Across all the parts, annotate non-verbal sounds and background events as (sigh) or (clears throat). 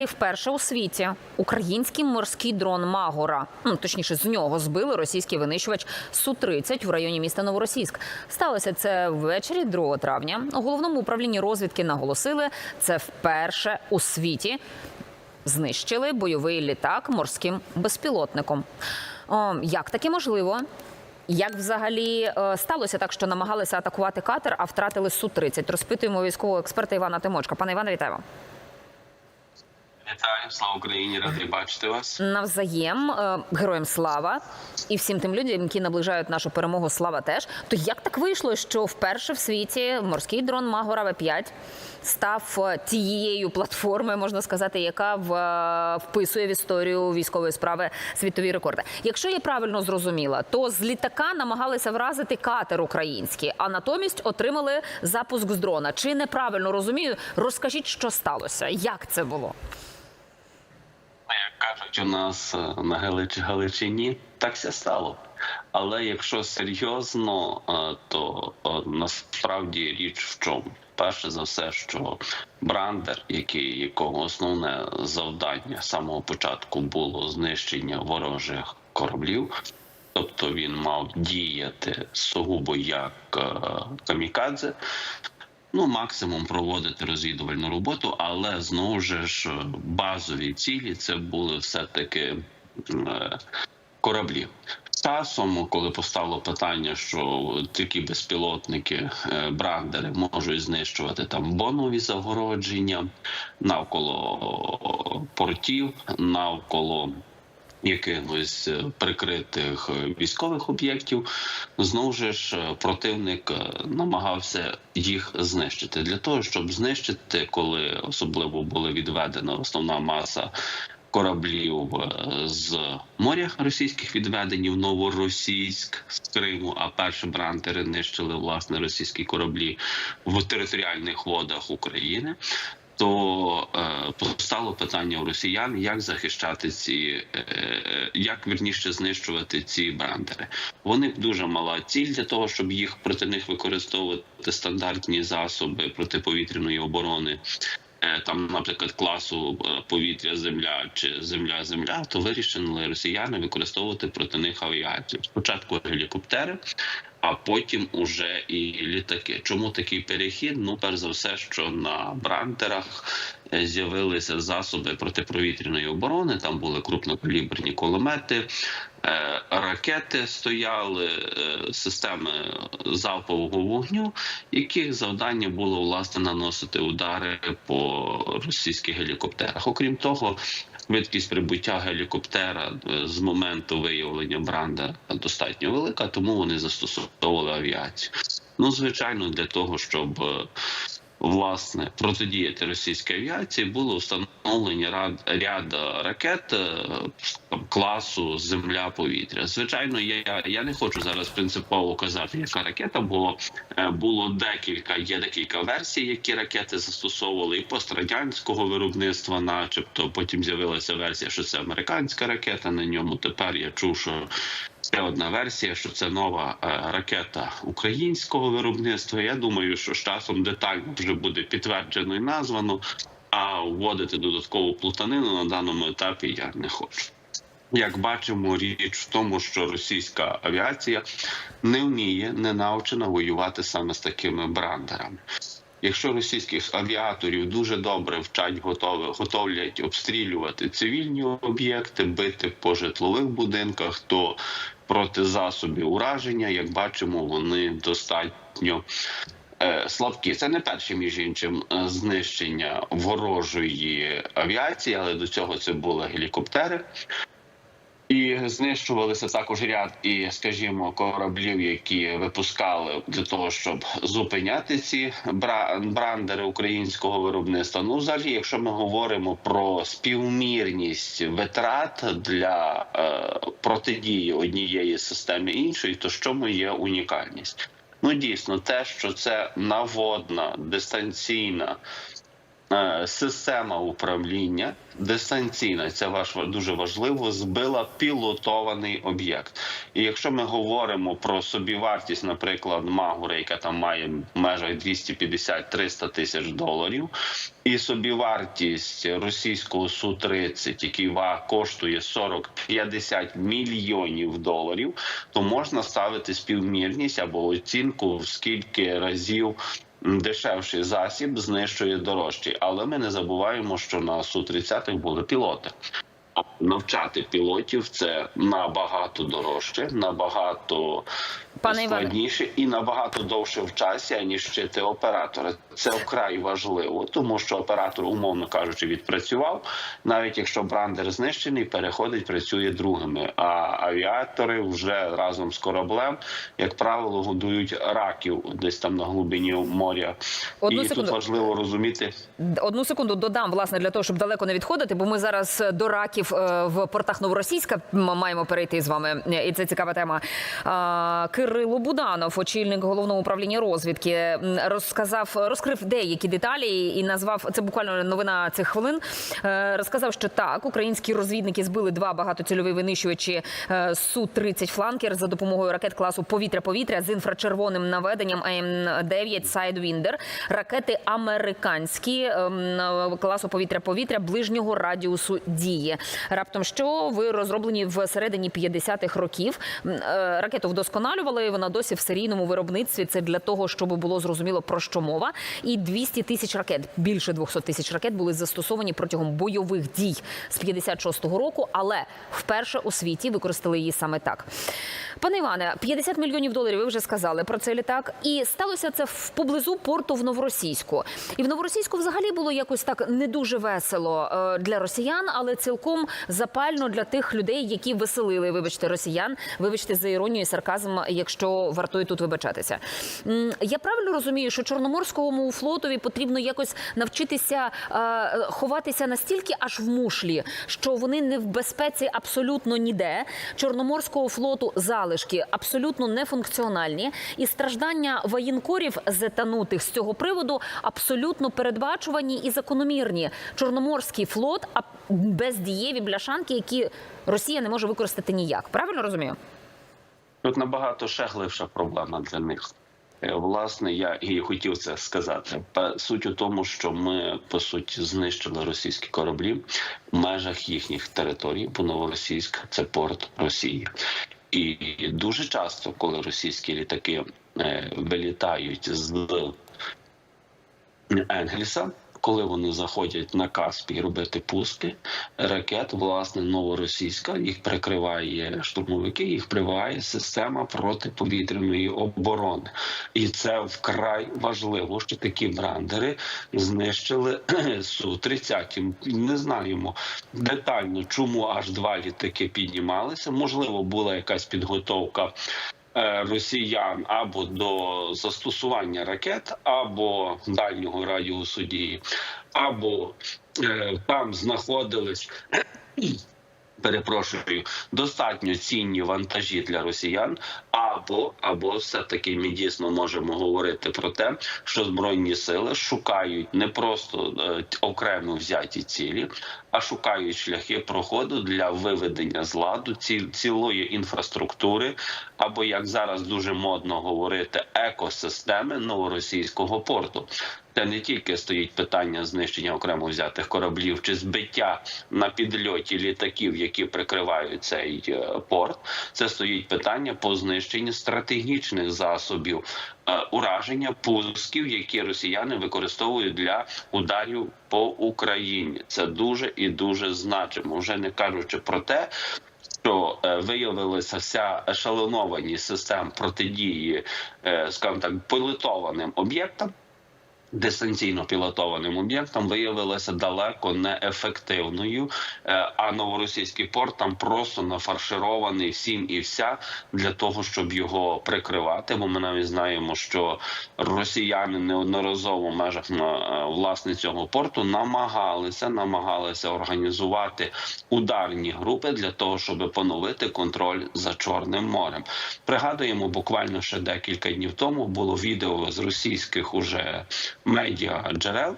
І вперше у світі український морський дрон Магора, ну, точніше, з нього збили російський винищувач Су-30 в районі міста Новоросійськ. Сталося це ввечері 2 травня. У головному управлінні розвідки наголосили, це вперше у світі знищили бойовий літак морським безпілотником. О, як таке можливо? Як взагалі е, сталося так, що намагалися атакувати катер, а втратили Су-30? Розпитуємо військового експерта Івана Тимочка. Пане Іване, вітаю. вам. Вітаю, слава Україні, радий бачити вас. Навзаєм е, героям слава і всім тим людям, які наближають нашу перемогу, слава теж. То як так вийшло, що вперше в світі морський дрон Магора В5 став е, тією платформою, можна сказати, яка в, е, вписує в історію військової справи світові рекорди? Якщо я правильно зрозуміла, то з літака намагалися вразити катер український, а натомість отримали запуск з дрона. Чи неправильно розумію? Розкажіть, що сталося? Як це було? Кажуть, у нас е, на Галич... Галичині так все стало. Але якщо серйозно, е, то е, насправді річ в чому? Перше за все, що брандер, який якого основне завдання з самого початку було знищення ворожих кораблів, тобто він мав діяти сугубо як камікадзе, ну максимум проводити розвідувальну роботу, але знову ж базові цілі це були все таки кораблі. Часом, коли постало питання, що такі безпілотники е, брандери можуть знищувати там бонові загородження навколо портів, навколо якихось е, прикритих е, військових об'єктів, знову ж е, противник намагався їх знищити для того, щоб знищити, коли особливо була відведена основна маса. Кораблів з моря російських відведені в Новоросійськ з Криму. А перші брантери нищили власне російські кораблі в територіальних водах України то е, постало питання у росіян, як захищати ці, е, як вірніше знищувати ці брандери. Вони дуже мала ціль для того, щоб їх проти них використовувати стандартні засоби протиповітряної оборони. Е, Там, наприклад, класу повітря, земля чи земля, земля, то вирішили росіяни використовувати проти них авіацію. Спочатку гелікоптери, а потім уже і літаки. Чому такий перехід? Ну, перш за все, що на брандерах е, з'явилися засоби протиповітряної оборони. Там були крупнокаліберні кулемети, е, ракети стояли, е, системи залпового вогню, яких завдання було власне наносити удари по російських гелікоптерах. Окрім того. Швидкість прибуття гелікоптера е, з моменту виявлення бранда достатньо велика, тому вони застосовували авіацію. Ну, звичайно, для того, щоб е, власне протидіяти російській авіації, було встановлені ряд, ряд ракет е, там, класу Земля повітря. Звичайно, я, я не хочу зараз принципово казати, яка ракета, бо е, було декілька, є декілька версій, які ракети застосовували і пострадянського виробництва, начебто. Потім з'явилася версія, що це американська ракета. На ньому тепер я чув, що Ще одна версія, що це нова е, ракета українського виробництва. Я думаю, що з часом детально вже буде підтверджено і названо. А вводити додаткову плутанину на даному етапі я не хочу. Як бачимо, річ в тому, що російська авіація не вміє, не навчена воювати саме з такими брандерами. Якщо російських авіаторів дуже добре вчать, готові, готовлять обстрілювати цивільні об'єкти, бити по житлових будинках, то проти засобів ураження, як бачимо, вони достатньо е, слабкі. Це не перше між іншим е, знищення ворожої авіації, але до цього це були гелікоптери. І знищувалися також ряд і, скажімо, кораблів, які випускали для того, щоб зупиняти ці бра- брандери українського виробництва. Ну, взагалі, якщо ми говоримо про співмірність витрат для е, протидії однієї системи іншої, то в чому є унікальність? Ну дійсно, те, що це наводна дистанційна система управління дистанційна, це ваш дуже важливо, збила пілотований об'єкт. І якщо ми говоримо про собівартість, наприклад, Магури, яка там має межах 250-300 тисяч доларів, і собівартість російського су 30 який коштує 40-50 мільйонів доларів, то можна ставити співмірність або оцінку в скільки разів. Дешевший засіб знищує дорожчий, але ми не забуваємо, що на су 30 були пілоти. Навчати пілотів це набагато дорожче, набагато Пане Іване. складніше і набагато довше в часі, аніж вчити оператора. Це вкрай важливо, тому що оператор, умовно кажучи, відпрацював. Навіть якщо брандер знищений, переходить, працює другими. А авіатори вже разом з кораблем, як правило, годують раків десь там на глибині моря. Одну і секунду. тут важливо розуміти. Одну секунду додам, власне, для того, щоб далеко не відходити, бо ми зараз до раків е, в портах Новоросійська маємо перейти з вами, е, і це цікава тема. А, Кирило Буданов, очільник головного управління розвідки, розказав, розкрив деякі деталі і назвав це буквально новина цих хвилин. Е, Розказав, що так, українські розвідники збили два багатоцільові винищувачі су 30 фланкер за допомогою ракет класу повітря-повітря з інфрачервоним наведенням АМ-9 Sidewinder. Ракети американські ем, класу повітря-повітря ближнього радіусу дії. Раптом що ви розроблені в середині 50-х років. Е, Ракету вдосконалювали. Вона досі в серійному виробництві. Це для того, щоб було зрозуміло про що мова. І 200 тисяч ракет, більше 200 тисяч ракет були застосовані протягом бойових дій з 56-го року, але вперше у світі використали її саме так. Пане Іване, 50 мільйонів доларів. Ви вже сказали про цей літак, і сталося це в поблизу порту в Новоросійську. І в Новоросійську взагалі було якось так не дуже весело е, для росіян, але цілком запально для тих людей, які веселили, вибачте, росіян. Вибачте за іронію і сарказм, якщо вартує тут вибачатися. Я правильно розумію, що Чорноморському флотові потрібно якось навчитися е, ховатися настільки аж в мушлі, що вони не в безпеці абсолютно ніде. Чорноморського флоту залишки абсолютно нефункціональні, і страждання воєнкорів затанутих з цього приводу абсолютно передбачувані і закономірні. Чорноморський флот а бездієві бляшанки, які Росія не може використати ніяк. Правильно розумію? Тут набагато ще проблема для них. Е, Власне, я і хотів це сказати. Суть у тому, що ми по суті знищили російські кораблі в межах їхніх територій, бо Новоросійськ це порт Росії. І дуже часто, коли російські літаки е, вилітають з Енгельса, коли вони заходять на Каспій робити пуски ракет, власне, новоросійська їх прикриває штурмовики, їх прикриває система протиповітряної оборони, і це вкрай важливо, що такі брандери знищили (clears throat) су 30 Не знаємо детально, чому аж два літаки піднімалися. Можливо, була якась підготовка росіян або до застосування ракет, або дальнього радіусу дії, або е, там знаходились. Перепрошую, достатньо цінні вантажі для росіян, або або все таки ми дійсно можемо говорити про те, що збройні сили шукають не просто е, окремо взяті цілі, а шукають шляхи проходу для виведення з ладу ці, цілої інфраструктури, або як зараз дуже модно говорити, екосистеми новоросійського порту. Це не тільки стоїть питання знищення окремо взятих кораблів чи збиття на підльоті літаків, які прикривають цей е, порт. Це стоїть питання по знищенні стратегічних засобів е, ураження пусків, які росіяни використовують для ударів по Україні. Це дуже і дуже значимо, вже не кажучи про те. Що е, виявилася вся ешелонованість систем протидії, скажімо так, пілотованим об'єктам, дистанційно пілотованим об'єктом виявилася далеко неефективною. Е, А новоросійський порт там просто нафарширований всім і вся для того, щоб його прикривати. Бо ми навіть знаємо, що росіяни неодноразово в межах на е, власне цього порту намагалися намагалися організувати ударні групи для того, щоб поновити контроль за Чорним морем. Пригадуємо, буквально ще декілька днів тому було відео з російських уже медіа джерел,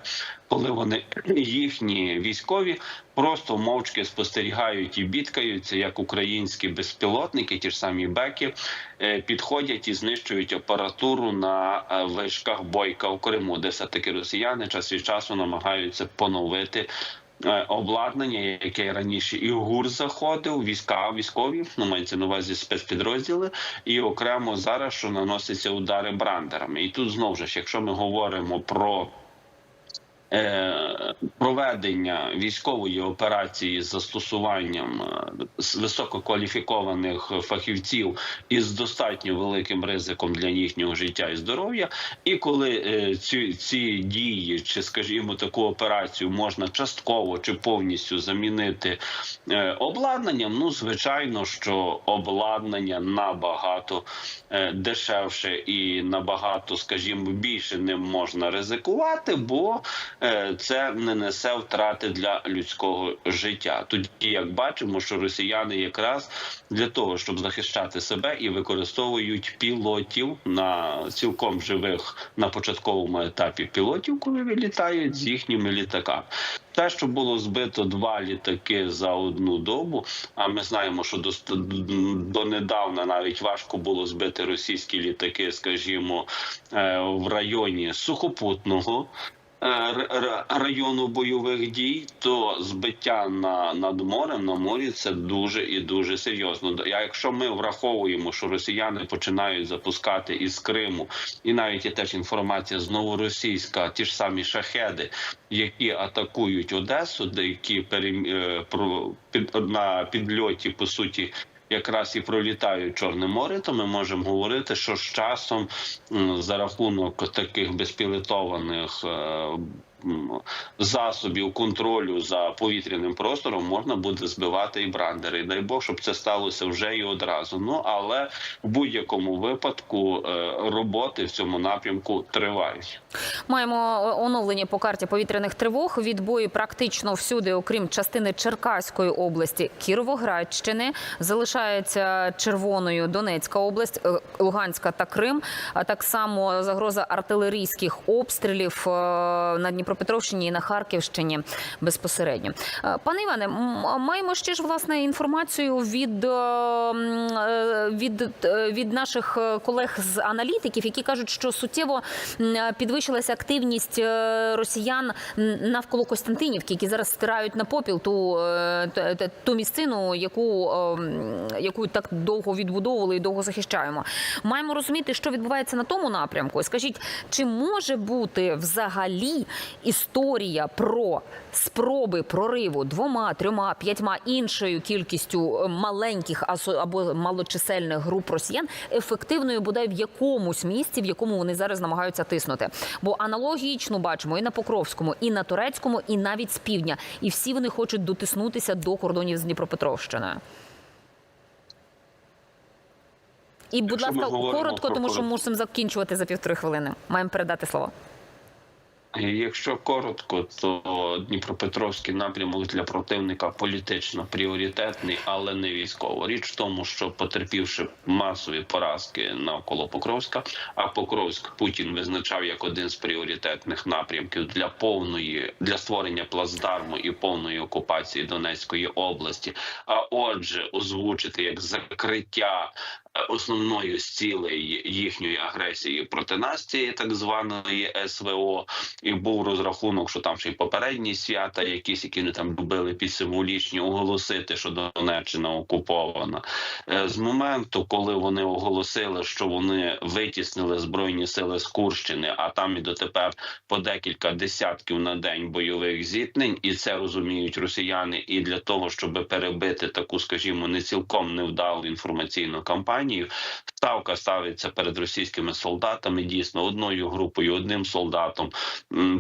коли вони їхні військові просто мовчки спостерігають і бідкаються, як українські безпілотники, ті ж самі беки, е, підходять і знищують апаратуру на е, вишках бойка в Криму, де все таки росіяни час від часу намагаються поновити. Е, Обладнання, яке раніше і ГУР заходив, війська військові, ну мається на увазі спецпідрозділи, і окремо зараз, що наносяться удари брандерами. І тут знову ж, якщо ми говоримо про проведення військової операції з застосуванням е, висококваліфікованих фахівців із достатньо великим ризиком для їхнього життя і здоров'я, і коли е, ці, ці дії, чи скажімо, таку операцію можна частково чи повністю замінити е, обладнанням, ну звичайно, що обладнання набагато е, дешевше і набагато, скажімо, більше ним можна ризикувати, бо е, це не несе втрати для людського життя. Тоді як бачимо, що росіяни якраз для того, щоб захищати себе і використовують пілотів на цілком живих на початковому етапі пілотів, коли вилітають з їхніми літаками. Те, що було збито два літаки за одну добу. А ми знаємо, що до донедавна навіть важко було збити російські літаки, скажімо, е, в районі сухопутного. Е, Району бойових дій, то збиття на над морем на морі це дуже і дуже серйозно. Якщо ми враховуємо, що росіяни починають запускати із Криму, і навіть є теж інформація з новоросійська, ті ж самі шахеди, які атакують Одесу, де які перем... е, на підльоті по суті. Якраз і пролітають Чорне море, то ми можемо говорити, що з часом за рахунок таких безпілотованих е, засобів контролю за повітряним простором можна буде збивати і брандери. І дай Бог, щоб це сталося вже і одразу. Ну але в будь-якому випадку е, роботи в цьому напрямку тривають. Маємо е, оновлення по карті повітряних тривог. Відбої практично всюди, окрім частини Черкаської області, Кіровоградщини, залишається червоною Донецька область, е, Луганська та Крим. А так само загроза артилерійських обстрілів на Дніпропетровщині і на Харківщині безпосередньо. Е, Пане Іване, маємо ще ж власне інформацію від, е, е, від, від наших колег з аналітиків, які кажуть, що суттєво підвищилася активність росіян навколо Костянтинівки, які зараз стирають на попіл ту, ту місцину, яку, яку так довго відбудовували і довго захищаємо. Маємо розуміти, що відбувається на тому напрямку. Скажіть, чи може бути взагалі історія про спроби прориву двома, трьома, п'ятьма іншою кількістю е, маленьких або малочисельних груп росіян ефективною бодай в якомусь місці, в якому вони зараз намагаються тиснути? Бо аналогічно бачимо і на Покровському, і на Турецькому, і навіть з півдня. І всі вони хочуть дотиснутися до кордонів з Дніпропетровщиною. І, будь Якщо ласка, коротко, тому що мусимо закінчувати за півтори хвилини. Маємо передати слово. Якщо коротко, то Дніпропетровський напрямок для противника політично пріоритетний, але не військово. Річ в тому, що потерпівши масові поразки навколо Покровська, а Покровськ Путін визначав як один з пріоритетних напрямків для повної для створення плацдарму і повної окупації Донецької області. А отже, озвучити як закриття основною з цілей їхньої агресії проти нас, цієї так званої СВО, і був розрахунок, що там ще й попередні свята, якісь які вони там любили під символічні оголосити, що Донеччина окупована. Е, З моменту, коли вони оголосили, що вони витіснили збройні сили з Курщини, а там і дотепер по декілька десятків на день бойових зіткнень, і це розуміють росіяни. І для того, щоб перебити таку, скажімо, не цілком невдалу інформаційну кампанію, ставка ставиться перед російськими солдатами дійсно одною групою, одним солдатом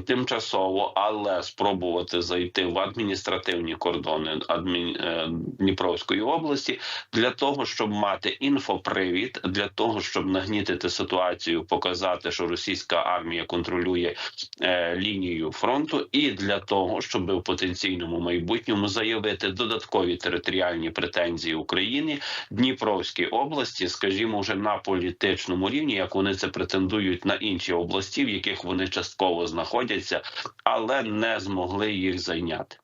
тимчасово, але спробувати зайти в адміністративні кордони адмін... е, Дніпровської області для того, щоб мати інфопривід, для того, щоб нагнітити ситуацію, показати, що російська армія контролює е, лінію фронту, і для того, щоб в потенційному майбутньому заявити додаткові територіальні претензії України Дніпровській області, скажімо, вже вже на політичному рівні, як вони це претендують на інші області, в яких вони частково знаходяться, але не змогли їх зайняти.